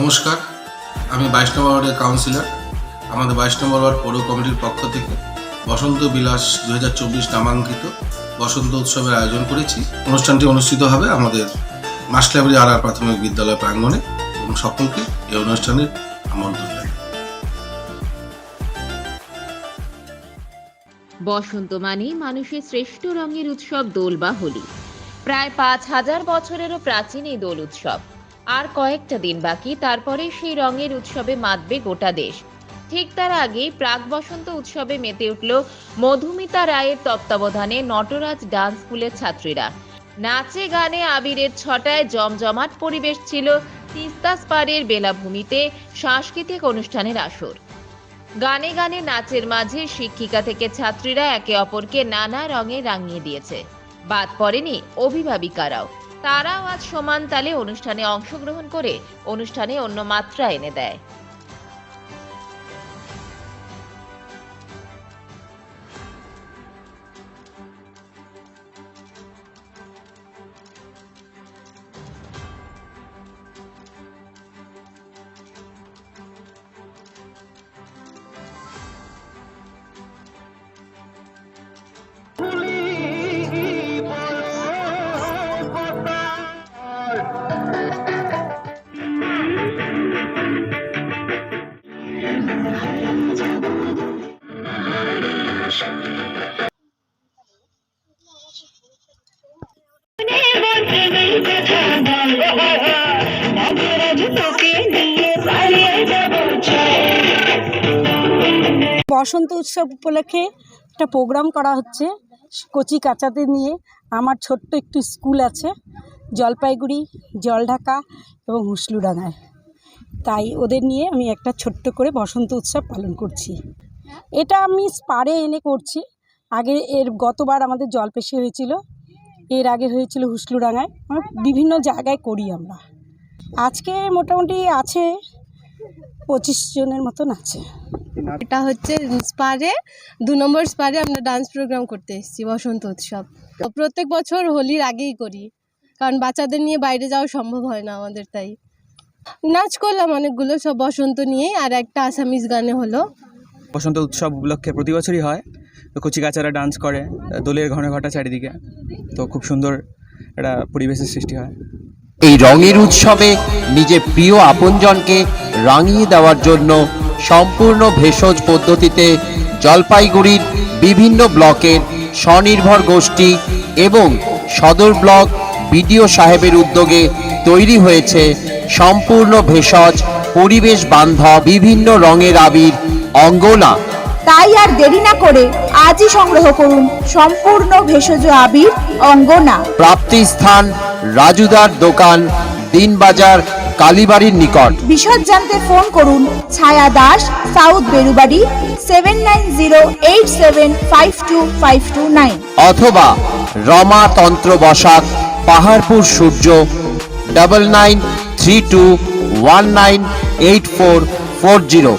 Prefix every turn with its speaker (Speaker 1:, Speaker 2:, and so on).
Speaker 1: নমস্কার, আমি বাইশ নম্বর ওয়ার্ডের কাউন্সিলর আমাদের বাইশ নম্বর ওয়ার্ড পৌর কমিটির পক্ষ থেকে বসন্ত বিলাস দু হাজার চব্বিশ নামাঙ্কিত বসন্ত উৎসবের আয়োজন করেছি। অনুষ্ঠানটি অনুষ্ঠিত হবে আমাদের মাসলাবরি আর প্রাথমিক বিদ্যালয় প্রাঙ্গণে এবং সকলকে এই অনুষ্ঠানের আমন্ত্রণ
Speaker 2: বসন্ত মানে মানুষের শ্রেষ্ঠ রঙের উৎসব দোল বা হোলি। প্রায় পাঁচ হাজার বছরেরও প্রাচীন এই দোল উৎসব। আর কয়েকটা দিন বাকি, তারপরে সেই রঙের উৎসবে মাতবে গোটা দেশ। ঠিক তার আগেই প্রাক বসন্ত উৎসবে মেতে উঠল মধুমিতা রায়ের তত্ত্বাবধানে নটরাজ ডান্স স্কুলের ছাত্রীরা। নাচে গানে আবিরের ছটায় জমজমাট পরিবেশ ছিল তিস্তাস পাড়ের বেলাভূমিতে সাংস্কৃতিক অনুষ্ঠানের আসর। গানে গানে নাচের মাঝে শিক্ষিকা থেকে ছাত্রীরা একে অপরকে নানা রঙে রাঙিয়ে দিয়েছে। বাদ পড়েনি অভিভাবিকারাও। তারাও আজ সমান তালে অনুষ্ঠানে অংশগ্রহণ করে অনুষ্ঠানে অন্য মাত্রা এনে দেয়।
Speaker 3: বসন্ত উৎসব উপলক্ষে একটা প্রোগ্রাম করা হচ্ছে, কচি কাচাদের নিয়ে। আমার ছোট্ট একটু স্কুল আছে, জলপাইগুড়ি, জলঢাকা এবং হুসলুডাঙ্গায় তাই ওদের নিয়ে আমি একটা ছোট্ট করে বসন্ত উৎসব পালন করছি। এটা আমি স্পারে এনে করছি। আগে এর গতবার আমাদের জলপেশি হয়েছিল। এর আগে হয়েছিল হুসলুডাঙ্গায়। আমরা বিভিন্ন জায়গায় করি আমরা। আজকে মোটামুটি আছে, পঁচিশ জনের মতন আছে।
Speaker 4: এটা হচ্ছে স্পারে, দু নম্বর স্পারে আমরা ডান্স প্রোগ্রাম করতে এসেছি, বসন্ত উৎসব। প্রত্যেক বছর হোলির আগেই করি। কারণ বাচ্চাদের নিয়ে বাইরে যাওয়া সম্ভব হয় না আমাদের, তাই। নাচ করলাম অনেকগুলো, সব বসন্ত নিয়েই। আর একটা আসামিজ গানে হলো।
Speaker 5: বসন্ত উৎসব উপলক্ষে প্রতি বছরই হয়। তো কচিকাচারা ডান্স করে, দোলের ঘন ঘটা চারিদিকে। তো খুব সুন্দর একটা পরিবেশের সৃষ্টি হয়।
Speaker 6: এই রঙের উৎসবে নিজের প্রিয় আপনজনকে রাঙিয়ে দেওয়ার জন্য সম্পূর্ণ ভেষজ পদ্ধতিতে জলপাইগুড়ির বিভিন্ন ব্লকের স্বনির্ভর গোষ্ঠী এবং সদর ব্লক বিডিও সাহেবের উদ্যোগে তৈরি হয়েছে সম্পূর্ণ ভেষজ পরিবেশ বান্ধব বিভিন্ন রঙের আবির অঙ্গনা।
Speaker 7: তাই আর দেরি না করে আজই সংগ্রহ করুন সম্পূর্ণ ভেষজ আবির অঙ্গনা।
Speaker 6: প্রাপ্তি স্থান রাজুদার দোকান দিনবাজার কালীবাড়ির নিকট।
Speaker 7: বিশদ জানতে ফোন করুন Chhaya Das south Berubari seven nine zero eight seven five two five two nine
Speaker 6: অথবা রমা তন্ত্র বসাক পাহাড়পুর সূর্য double nine three two one nine eight four four zero